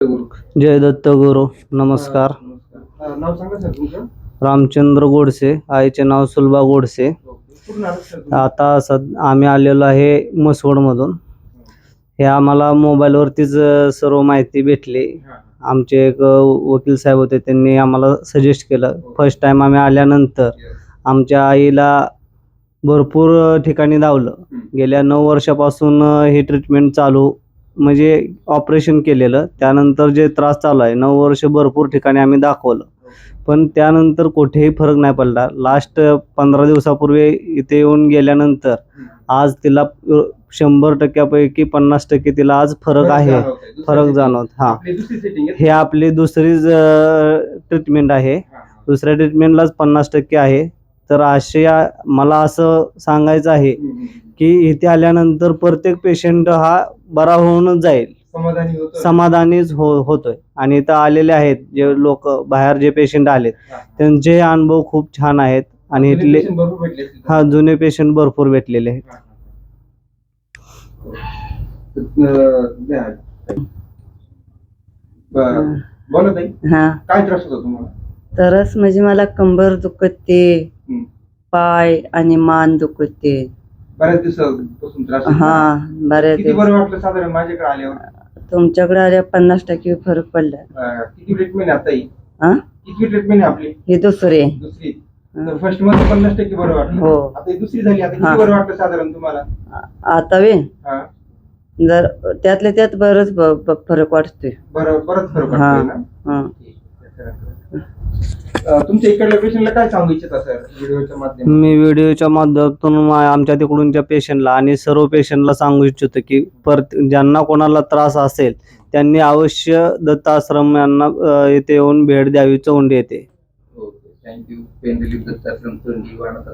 जय दत्त गुरु नमस्कार. नमस्कार नाव सांगा सर तुमचं. रामचंद्र गोडसे आईचे नाव सुलभा गोडसे. कुठून आलात सर तुम्ही? आता सद आम्ही आलेलो आहे मसवडमधून हे आम्हाला मोबाईलवरतीच अ, सर्व माहिती भेटली. हा, आमचे एक अ, वकील साहेब होते त्यांनी आम्हाला सजेस्ट केलं. फर्स्ट टाइम आम्ही आल्यानंतर yes. आमच्या आईला भरपूर अ, ठिकाणी धावलं. हम्म. गेल्या नऊ वर्षापासून अ, ही ट्रीटमेंट चालू म्हणजे ऑपरेशन केलेलं. त्यानंतर जे त्रास चालू आहे नऊ वर्ष भरपूर ठिकाणी आम्ही दाखवलं. पण त्यानंतर कुठेही फरक नाही पडला. लास्ट पंधरा दिवसापूर्वी इथे येऊन गेल्यानंतर आज तिला शंभर टक्क्यापैकी पन्नास टक्के तिला आज फरक आहे. दुसरी फरक. जाणवत हा. दुसरी हे आपली दुसरीच ट्रीटमेंट आहे. दुसऱ्या ट्रीटमेंटलाच पन्नास टक्के आहे. तर असे मला असं सांगायचं आहे की इथे आल्यानंतर प्रत्येक पेशंट हा बरा होऊनच जाईल समाधानी होतो समाधानीच हो होतोय आणि इथं आलेले आहेत जे लोक बाहेर जे पेशंट आलेत त्यांचे अनुभव खूप छान आहेत आणि इथले भरपूर भेटले असतील. हा जुने पेशंट भरपूर भेटलेले आहेत हा, हा. तर, द्या. बरं. बोला ताई हा काय त्रास होता तुम्हाला तरच म्हणजे मला कंबर दुखते हम्म. पाय आणि मान दुखते बऱ्याच दिवसापासून त्रास होता. हा बऱ्याच किती बरं वाटलं साधारण माझ्याकडे आल्यावर? तुमच्याकडे आल्या पन्नास टक्के फरक पडला. अं, किती ट्रीटमेंट आता ही? हा? किती ट्रीटमेंट आहे आपली? हे दुसरे दुसरी. तर फर्स्टमध्ये पन्नास टक्के बरं वाटलं. हो. आता ही दुसरी झाली. आता हा. किती बरं वाटलं साधारण तुम्हाला? आ- आता वे हा. जर त्यातल्या त्यात बरंच ब- ब- फरक वाटतोय. बरं परत फरक हा. वाटतोय ना? हा. तुमच्या इकडल्या पेशंटला काय सांगू इच्छिता सर व्हिडिओच्या माध्यमातून? मी व्हिडिओच्या माध्यमातून मा- आमच्या तिकडूनच्या पेशंटला आणि सर्व पेशंटला सांगू इच्छितो की परत ज्यांना कोणाला त्रास असेल त्यांनी अवश्य दत्त आश्रम यांना अ, येथे येऊन भेट द्यावी चौंडी येते. Okay thank you pain relief Dattashram Chondi वाणाचा